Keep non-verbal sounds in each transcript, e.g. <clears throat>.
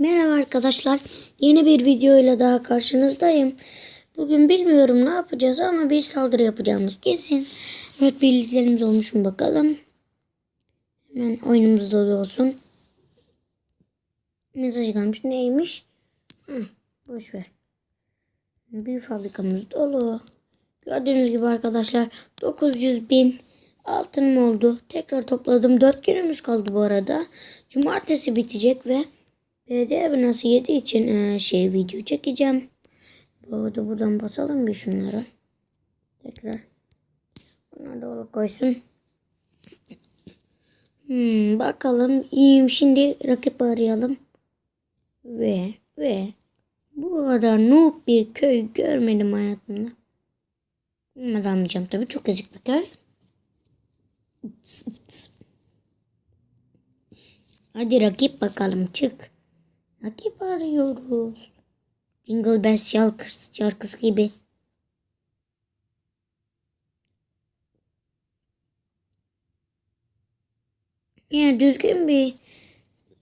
Merhaba arkadaşlar. Yeni bir video ile daha karşınızdayım. Bugün bilmiyorum ne yapacağız ama bir saldırı yapacağımız kesin. Evet birliklerimiz olmuş mu bakalım. Hemen oyunumuz dolu olsun. Mesaj gelmiş. Neymiş? Hı, boş ver. Büyük fabrikamız dolu. Gördüğünüz gibi arkadaşlar 900 bin altınım oldu. Tekrar topladım. 4 günümüz kaldı bu arada. Cumartesi bitecek ve belediye binası 7 için e, şey video çekeceğim. Bu arada buradan basalım bir şunlara. Tekrar. Bunlar oraya koysun. Hmm, bakalım. Şimdi rakip arayalım. Ve ve bu kadar noob bir köy görmedim hayatımda. Bilmeden anlayacağım tabii. Çok ezik bir köy. Hadi rakip bakalım çık. Rakip arıyoruz. Jingle Bells şarkısı, şarkısı gibi. Yani düzgün bir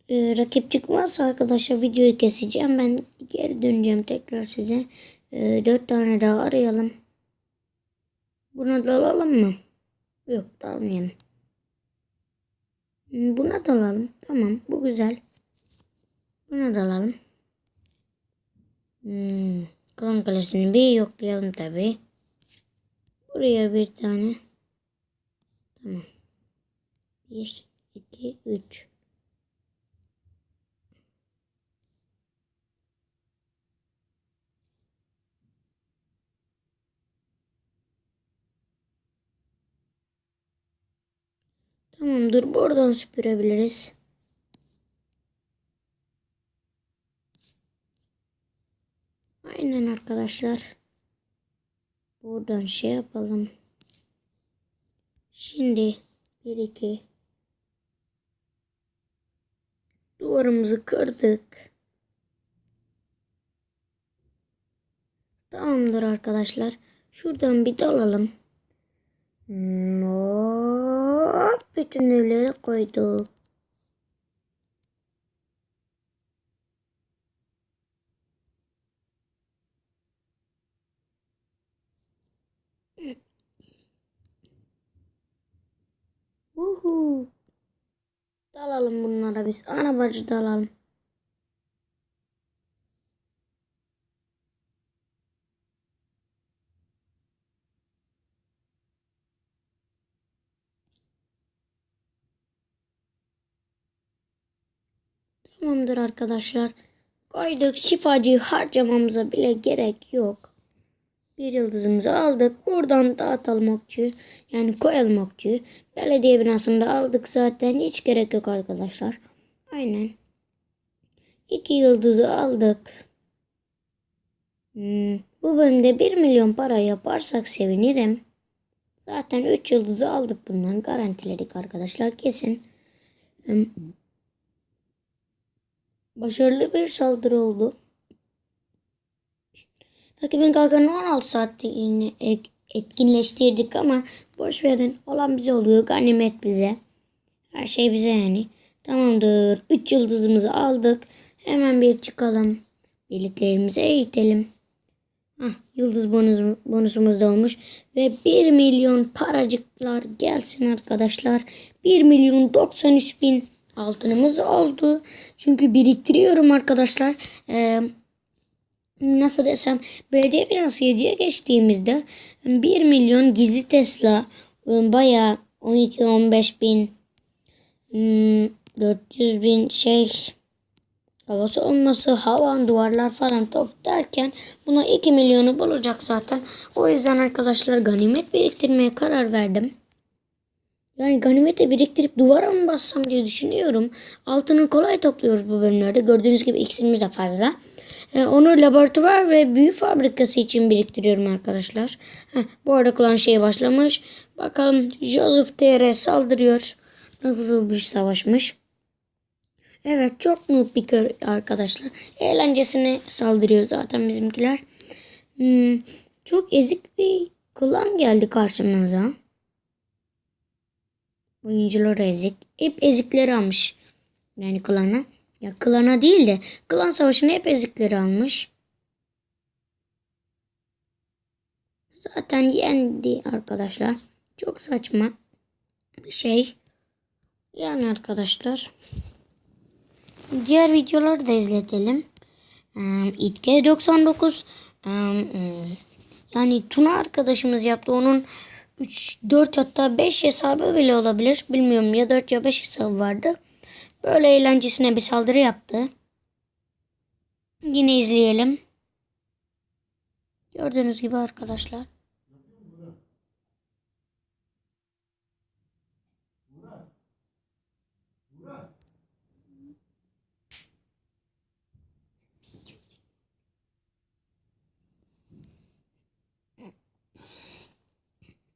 e, rakip çıkmazsa arkadaşlar videoyu keseceğim. Ben geri döneceğim tekrar size. E, dört tane daha arayalım. Buna da alalım mı? Yok da almayalım. Hmm, Buna da alalım. Tamam bu güzel. Buna da alalım. Hmm. Klan kalesini bir yoklayalım tabi. Buraya bir tane. Tamam. Bir, iki, üç. Tamamdır. Buradan süpürebiliriz. Aynen arkadaşlar. Buradan şey yapalım. Şimdi bir iki duvarımızı kırdık. Tamamdır arkadaşlar. Şuradan bir dalalım. Hop, bütün evleri koyduk. Uhu. Dalalım bunlara biz. Ana bacı dalalım. Tamamdır arkadaşlar. Koyduk şifacıyı harcamamıza bile gerek yok. Bir yıldızımızı aldık. Buradan dağıtalım okçuyu. Yani koyalım okçuyu. Belediye binasında aldık zaten. Hiç gerek yok arkadaşlar. Aynen. İki yıldızı aldık. Hmm, bu bölümde 1 milyon para yaparsak sevinirim. Zaten 3 yıldızı aldık bundan. Garantiledik arkadaşlar kesin. Hmm, Başarılı bir saldırı oldu. Rakibin kalkanı 16 saatliğini ek- etkinleştirdik ama boş verin. Olan bize oluyor. Ganimet bize. Her şey bize yani. Tamamdır. 3 yıldızımızı aldık. Hemen bir çıkalım. Birliklerimizi eğitelim. Hah, yıldız bonus, bonusumuz da olmuş. Ve 1 milyon paracıklar gelsin arkadaşlar. 1 milyon 93 bin altınımız oldu. Çünkü biriktiriyorum arkadaşlar. Ee, nasıl desem belediye finansı 7'ye geçtiğimizde 1 milyon gizli Tesla e, bayağı 12-15 bin hmm, 400 bin şey havası olması havan duvarlar falan top derken buna 2 milyonu bulacak zaten. O yüzden arkadaşlar ganimet biriktirmeye karar verdim. Yani ganimete biriktirip duvara mı bassam diye düşünüyorum. Altını kolay topluyoruz bu bölümlerde. Gördüğünüz gibi iksirimiz de fazla. Ee, onu laboratuvar ve büyü fabrikası için biriktiriyorum arkadaşlar. Heh, bu arada klan şey başlamış. Bakalım Joseph TR saldırıyor. Nasıl bir savaşmış. Evet çok noob bir köy arkadaşlar. Eğlencesine saldırıyor zaten bizimkiler. Hmm, çok ezik bir klan geldi karşımıza. Oyuncular ezik. Hep ezikleri almış. Yani klana. Ya klana değil de klan savaşını hep ezikleri almış. Zaten yendi arkadaşlar. Çok saçma bir şey. Yani arkadaşlar. Diğer videoları da izletelim. İtke 99 um, um, yani Tuna arkadaşımız yaptı. Onun 3, 4 hatta 5 hesabı bile olabilir. Bilmiyorum ya 4 ya 5 hesabı vardı. Böyle eğlencesine bir saldırı yaptı. Yine izleyelim. Gördüğünüz gibi arkadaşlar.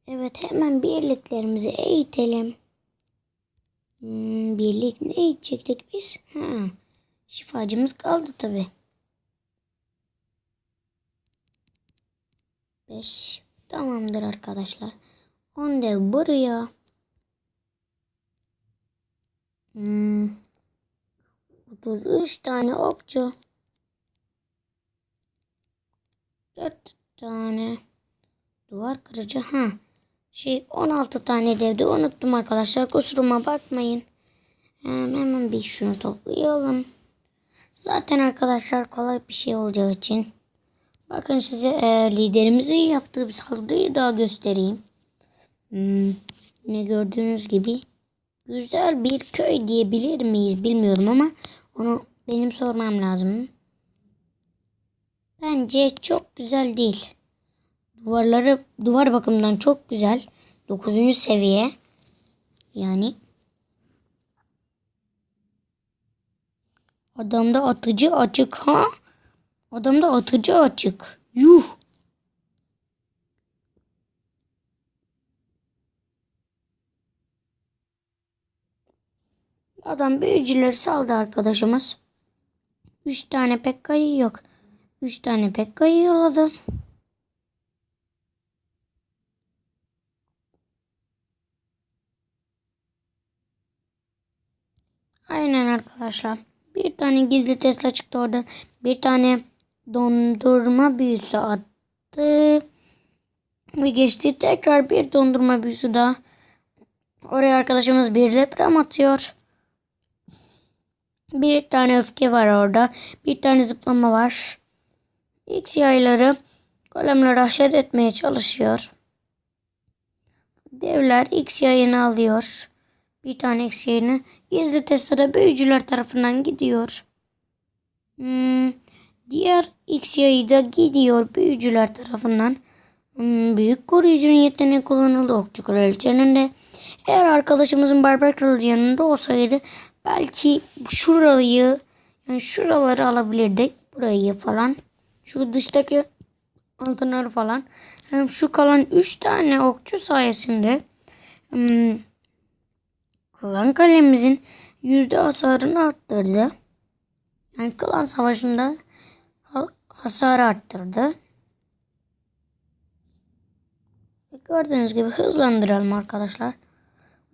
Evet hemen birliklerimizi eğitelim. Hmm, birlik ne eğitecektik biz? Ha, şifacımız kaldı tabi. Beş. Tamamdır arkadaşlar. On dev buraya. Hmm. 33 tane okçu. 4 tane duvar kırıcı. Ha şey 16 tane devde unuttum arkadaşlar. Kusuruma bakmayın. Hemen bir şunu toplayalım. Zaten arkadaşlar kolay bir şey olacağı için. Bakın size e, liderimizin yaptığı bir saldırıyı daha göstereyim. Hmm, ne gördüğünüz gibi güzel bir köy diyebilir miyiz bilmiyorum ama onu benim sormam lazım. Bence çok güzel değil. Duvarları duvar bakımından çok güzel. 9. seviye. Yani adamda atıcı açık ha. Adamda atıcı açık. Yuh. Adam büyücüleri saldı arkadaşımız. Üç tane pek kayı yok. Üç tane pek kayı yolladı. Aynen arkadaşlar. Bir tane gizli Tesla çıktı orada. Bir tane dondurma büyüsü attı. Ve geçti tekrar bir dondurma büyüsü daha. Oraya arkadaşımız bir deprem atıyor. Bir tane öfke var orada. Bir tane zıplama var. X yayları golemleri haşet etmeye çalışıyor. Devler X yayını alıyor. Bir tane yayını gizli testere büyücüler tarafından gidiyor. Hmm, diğer X yayı da gidiyor büyücüler tarafından. Hmm, büyük koruyucunun yeteneği kullanıldı okçu kraliçenin de. Eğer arkadaşımızın barbar kralı yanında olsaydı belki şurayı yani şuraları alabilirdik. Burayı falan. Şu dıştaki altınları falan. Hem şu kalan 3 tane okçu sayesinde hmm, klan kalemizin yüzde hasarını arttırdı. Yani klan savaşında hasarı arttırdı. Gördüğünüz gibi hızlandıralım arkadaşlar.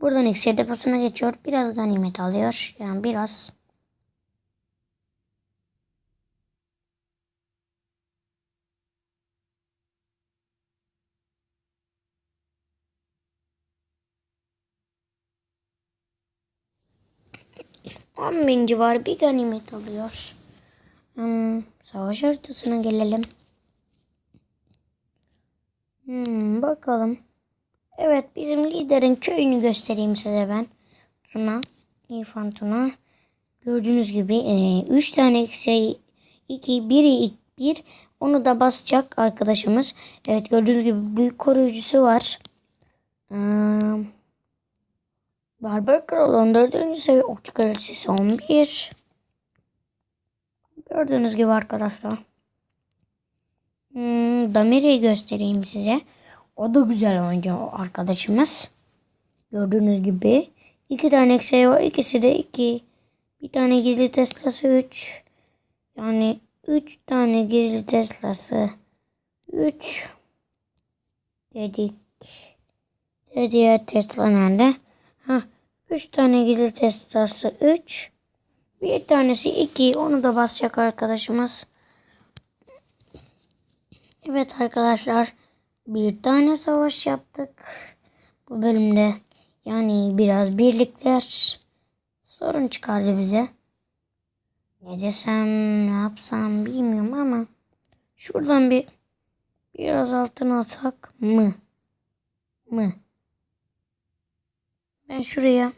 Buradan iksir deposuna geçiyor. Biraz ganimet alıyor. Yani biraz. On bin civarı bir ganimet alıyor. Hmm, savaş haritasına gelelim. Hmm, bakalım. Evet bizim liderin köyünü göstereyim size ben. Tuna. İrfan Tuna. Gördüğünüz gibi 3 e, tane eksi 2 1 1 onu da basacak arkadaşımız. Evet gördüğünüz gibi büyük koruyucusu var. Hmm. Barbar Kral 14. seviye okçu kraliçesi 11. Gördüğünüz gibi arkadaşlar. Hmm, Damire'yi göstereyim size. O da güzel oyuncu arkadaşımız. Gördüğünüz gibi. iki tane eksiği var. İkisi de iki. Bir tane gizli Tesla'sı üç. Yani üç tane gizli Tesla'sı. Üç. Dedik. Diğer Tesla nerede? Ha, üç tane gizli Tesla'sı üç. Bir tanesi iki. Onu da basacak arkadaşımız. Evet arkadaşlar. Bir tane savaş yaptık. Bu bölümde. Yani biraz birlikler sorun çıkardı bize. Ne desem ne yapsam bilmiyorum ama şuradan bir biraz altın alsak mı? Mı? Ben şuraya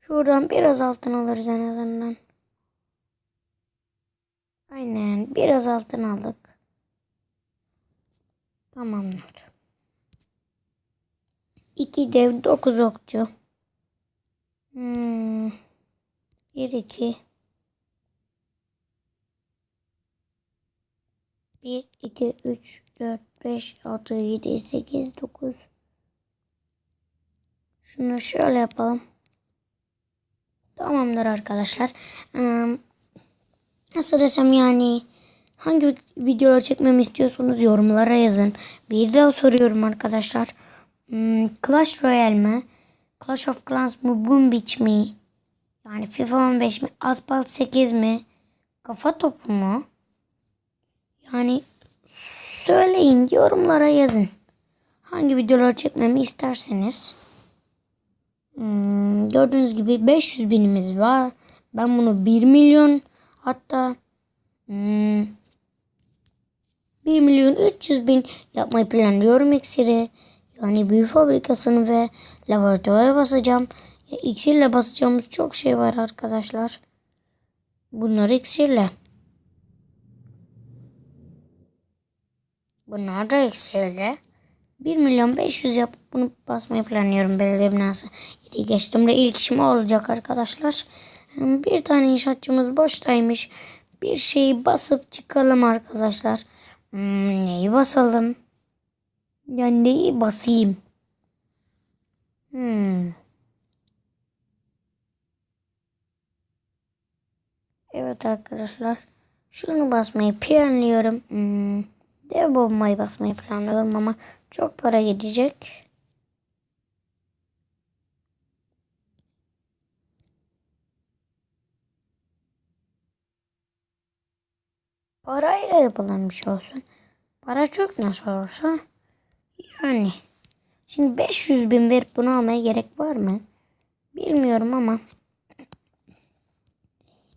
Şuradan biraz altın alırız en azından. Aynen biraz altın aldık. Tamamdır. 2 dev 9 okçu. Hmm. 1 2 1 2 3 4 5 6 7 8 9 Şunu şöyle yapalım. Tamamdır arkadaşlar. Nasıl desem yani hangi videolar çekmemi istiyorsanız yorumlara yazın. Bir daha soruyorum arkadaşlar. Hmm, Clash Royale mi? Clash of Clans mı? Boom Beach mi? Yani FIFA 15 mi? Asphalt 8 mi? Kafa topu mu? Yani söyleyin yorumlara yazın. Hangi videolar çekmemi isterseniz. Hmm, gördüğünüz gibi 500 binimiz var. Ben bunu 1 milyon hatta hmm, 1 milyon 300 bin yapmayı planlıyorum iksiri. Yani büyü fabrikasını ve laboratuvarı basacağım. Ya, basacağımız çok şey var arkadaşlar. Bunlar iksirle. Bunlar da iksirle. 1 milyon 500 yapıp bunu basmayı planlıyorum belediye binası. İyi geçtiğimde ilk işim olacak arkadaşlar. Bir tane inşaatçımız boştaymış. Bir şeyi basıp çıkalım arkadaşlar. Hmm, neyi basalım? Ya neyi basayım? Hmm. Evet arkadaşlar. Şunu basmayı planlıyorum. Hmm. Dev bombayı basmayı planlıyorum ama çok para gidecek. Parayla yapılan bir şey olsun. Para çok nasıl olsa. Yani. Şimdi 500 bin verip bunu almaya gerek var mı? Bilmiyorum ama.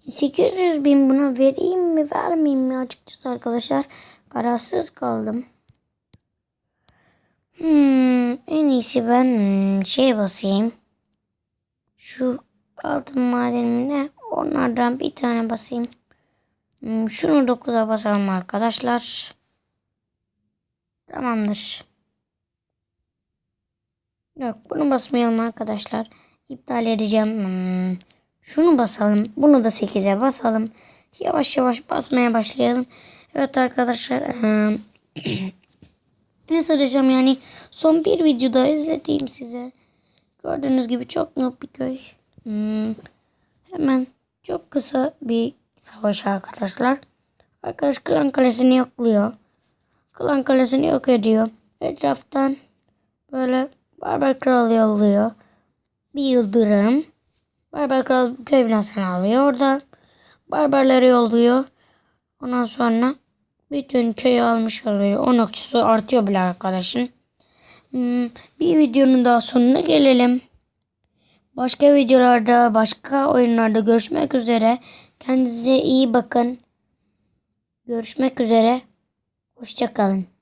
800 bin buna vereyim mi vermeyeyim mi açıkçası arkadaşlar. Kararsız kaldım. Hmm, en iyisi ben şey basayım. Şu altın madenine onlardan bir tane basayım. Hmm, şunu 9'a basalım arkadaşlar. Tamamdır. Yok bunu basmayalım arkadaşlar. İptal edeceğim. Hmm, şunu basalım. Bunu da 8'e basalım. Yavaş yavaş basmaya başlayalım. Evet arkadaşlar. <clears throat> ne soracağım yani son bir videoda izleteyim size. Gördüğünüz gibi çok noob bir köy. Hmm, hemen çok kısa bir savaş arkadaşlar. Arkadaş klan kalesini yokluyor. Klan kalesini yok ediyor. Etraftan böyle barbar kral yolluyor. Bir yıldırım. Barbar kral köy binasını alıyor orada. Barbarları yolluyor. Ondan sonra bütün köyü almış oluyor. O noktası artıyor bile arkadaşın. Hmm, bir videonun daha sonuna gelelim. Başka videolarda, başka oyunlarda görüşmek üzere. Kendinize iyi bakın. Görüşmek üzere. Hoşçakalın.